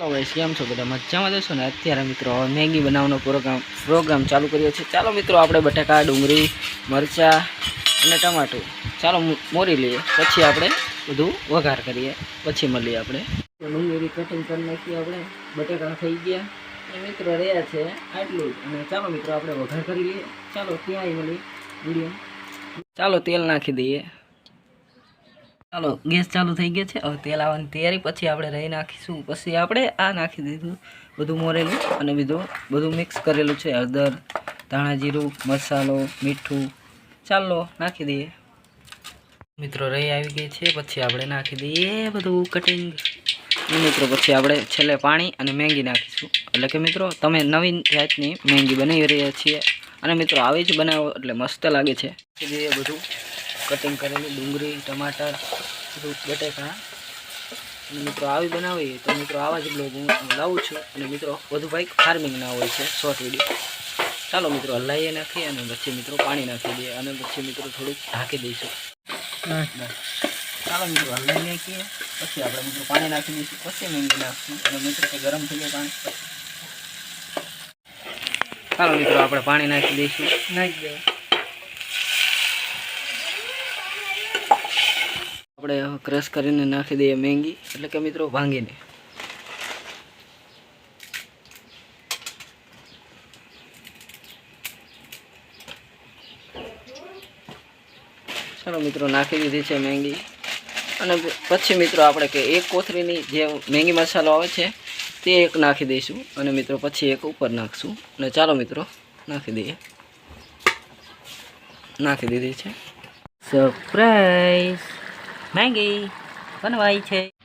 ચાલો ભાઈ કેમ છો બધા? મજામાં જશો ને? અત્યારે મિત્રો મેગી બનાવવાનો પ્રોગ્રામ પ્રોગ્રામ ચાલુ કર્યો છે. ચાલો મિત્રો, આપણે બટાકા, ડુંગળી, મરચાં અને ટમાટું. ચાલો મોરી લઈએ. પછી આપણે બધું વઘાર કરીએ. પછી મળીએ આપણે. ડુંગળી કટિંગ કરી નાખીએ આપણે. બટાકા થઈ ગયા. એ મિત્રો રહ્યા છે આટલું અને ચાલો મિત્રો, આપણે વઘાર કરી લઈએ. ચાલો ત્યાં મળી વીડિયો. ચાલો, તેલ નાખી દઈએ. ચાલો, ગેસ ચાલુ થઈ ગયો છે. હવે તેલ આવવાની તૈયારી. પછી આપણે રહી નાખીશું. પછી આપણે આ નાખી દીધું બધું મોરેલું અને બીજું બધું મિક્સ કરેલું છે. હળદર, ધાણા જીરું, મસાલો, મીઠું. ચાલો, નાખી દઈએ. મિત્રો, રહી આવી ગઈ છે. પછી આપણે નાખી દઈએ બધું કટિંગ મિત્રો, પછી આપણે છેલ્લે પાણી અને મેંગી નાખીશું. એટલે કે મિત્રો, તમે નવીન જાતની મેંગી બનાવી રહ્યા છીએ. અને મિત્રો, આવી જ બનાવો એટલે મસ્ત લાગે છે. બધું. કટિંગ કરેલી, ડુંગળી, ટમાટર બટેકા. અને મિત્રો આવી બનાવીએ તો મિત્રો આવા જ બ્લોગ હું લાવું છું. અને મિત્રો વધુ ભાઈ ફાર્મિંગના હોય છે શોર્ટ વીડિયો ચાલો મિત્રો હલાઈએ નાખીએ અને પછી મિત્રો પાણી નાખી દઈએ અને પછી મિત્રો થોડુંક ઢાંકી દઈશું. ચાલો મિત્રો હલાઈ નાખીએ. પછી આપણે મિત્રો પાણી નાખી દઈશું. પછી મીંગી નાખશું. અને મિત્રો કે ગરમ થઈ જાય પાણી. ચાલો મિત્રો આપણે પાણી નાખી દઈશું. નાખી દઈએ આપણે ક્રશ કરીને નાખી દઈએ મેંગી. એટલે કે મિત્રો ભાંગીને ચાલો મિત્રો, નાખી દીધી છે મેંગી. અને પછી મિત્રો આપણે કે એક કોથળીની જે મેંગી મસાલો આવે છે, તે એક નાખી દઈશું. અને મિત્રો પછી એક ઉપર નાખશું. અને ચાલો મિત્રો, નાખી દઈએ. નાખી દીધી છે. Surprise Maggi. બનવાઈ છે.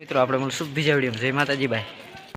મિત્રો આપણે મળશું બીજા વિડીયોમાં. જય માતાજી બાય